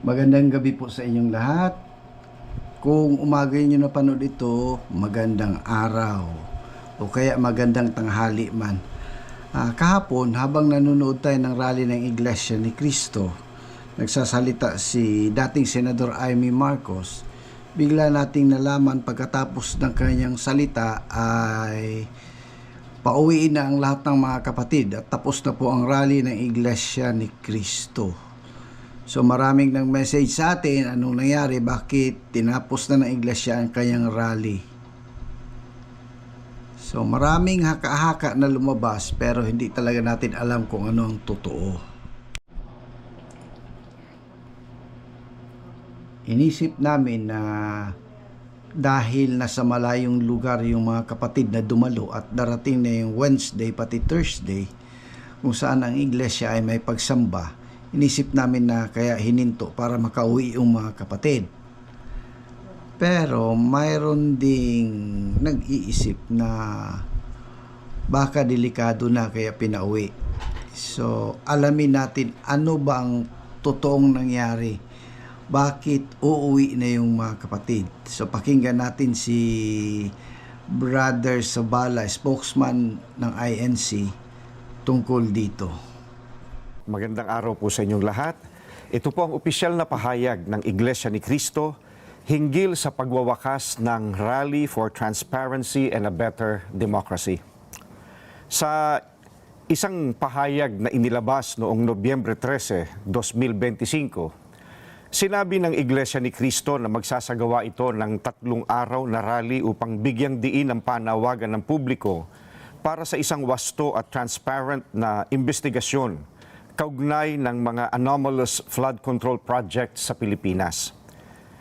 Magandang gabi po sa inyong lahat. Kung umaga nyo napanood ito, magandang araw. O kaya magandang tanghali man. Ah, kahapon, habang nanonood tayo ng rally ng Iglesia ni Cristo, nagsasalita si dating Senador Amy Marcos, bigla nating nalaman pagkatapos ng kanyang salita ay pauwiin na ang lahat ng mga kapatid at tapos na po ang rally ng Iglesia ni Cristo. So maraming nang message sa atin anong nangyari, bakit tinapos na ng iglesia ang kanyang rally. So maraming haka-haka na lumabas pero hindi talaga natin alam kung ano ang totoo. Inisip namin na dahil nasa malayong lugar yung mga kapatid na dumalo at darating na yung Wednesday pati Thursday kung saan ang iglesia ay may pagsamba inisip namin na kaya hininto para makauwi yung mga kapatid. Pero mayroon ding nag-iisip na baka delikado na kaya pinauwi. So, alamin natin ano ba ang totoong nangyari. Bakit uuwi na yung mga kapatid? So, pakinggan natin si Brother Sabala, spokesman ng INC, tungkol dito. Magandang araw po sa inyong lahat. Ito po ang opisyal na pahayag ng Iglesia ni Cristo hinggil sa pagwawakas ng Rally for Transparency and a Better Democracy. Sa isang pahayag na inilabas noong Nobyembre 13, 2025, sinabi ng Iglesia ni Cristo na magsasagawa ito ng tatlong araw na rally upang bigyang diin ang panawagan ng publiko para sa isang wasto at transparent na investigasyon kaugnay ng mga anomalous flood control projects sa Pilipinas.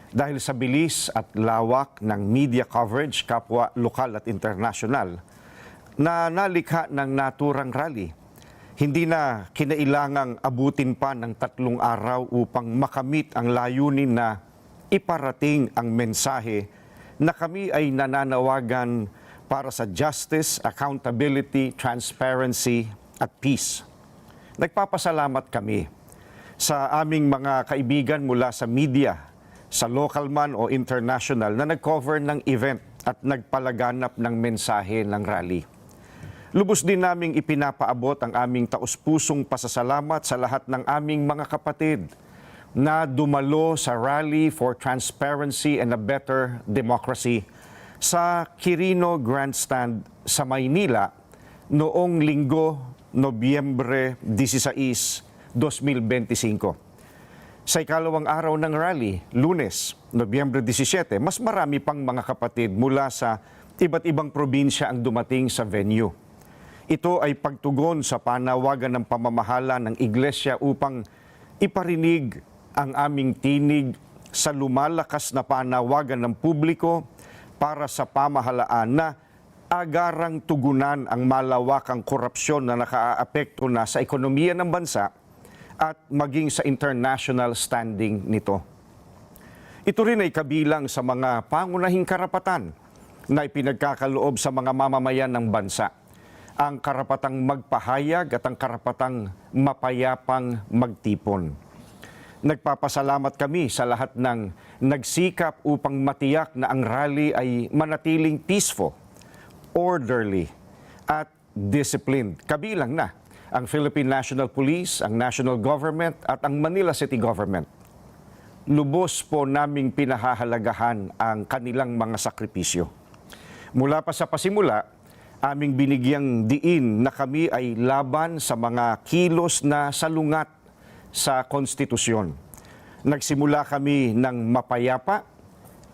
Dahil sa bilis at lawak ng media coverage kapwa lokal at international na nalikha ng naturang rally, hindi na kinailangang abutin pa ng tatlong araw upang makamit ang layunin na iparating ang mensahe na kami ay nananawagan para sa justice, accountability, transparency at peace. Nagpapasalamat kami sa aming mga kaibigan mula sa media, sa local man o international na nag-cover ng event at nagpalaganap ng mensahe ng rally. Lubos din naming ipinapaabot ang aming taus-pusong pasasalamat sa lahat ng aming mga kapatid na dumalo sa Rally for Transparency and a Better Democracy sa Quirino Grandstand sa Maynila noong linggo Nobyembre 16, 2025. Sa ikalawang araw ng rally, lunes, Nobyembre 17, mas marami pang mga kapatid mula sa iba't ibang probinsya ang dumating sa venue. Ito ay pagtugon sa panawagan ng pamamahala ng iglesia upang iparinig ang aming tinig sa lumalakas na panawagan ng publiko para sa pamahalaan na agarang tugunan ang malawakang korupsyon na nakaaapekto na sa ekonomiya ng bansa at maging sa international standing nito. Ito rin ay kabilang sa mga pangunahing karapatan na ipinagkakaloob sa mga mamamayan ng bansa. Ang karapatang magpahayag at ang karapatang mapayapang magtipon. Nagpapasalamat kami sa lahat ng nagsikap upang matiyak na ang rally ay manatiling peaceful orderly at disciplined. Kabilang na ang Philippine National Police, ang National Government at ang Manila City Government. Lubos po naming pinahahalagahan ang kanilang mga sakripisyo. Mula pa sa pasimula, aming binigyang diin na kami ay laban sa mga kilos na salungat sa konstitusyon. Nagsimula kami ng mapayapa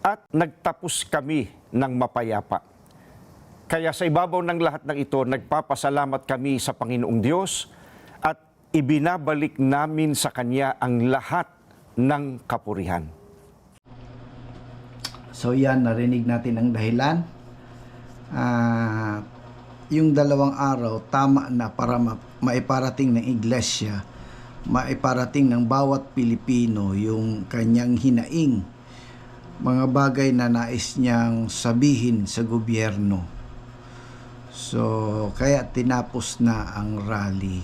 at nagtapos kami ng mapayapa. Kaya sa ibabaw ng lahat ng ito, nagpapasalamat kami sa Panginoong Diyos at ibinabalik namin sa Kanya ang lahat ng kapurihan. So yan, narinig natin ang dahilan. Ah, yung dalawang araw, tama na para ma- maiparating ng iglesia, maiparating ng bawat Pilipino yung kanyang hinaing, mga bagay na nais niyang sabihin sa gobyerno. So, kaya tinapos na ang rally.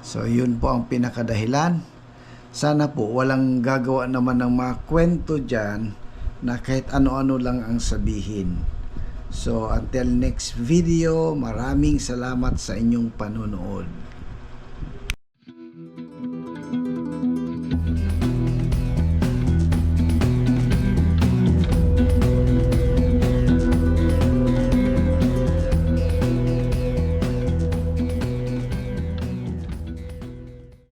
So, yun po ang pinakadahilan. sana po walang gagawa naman ng mga kwento dyan na kahit ano-ano lang ang sabihin. So until next video, maraming salamat sa inyong panonood.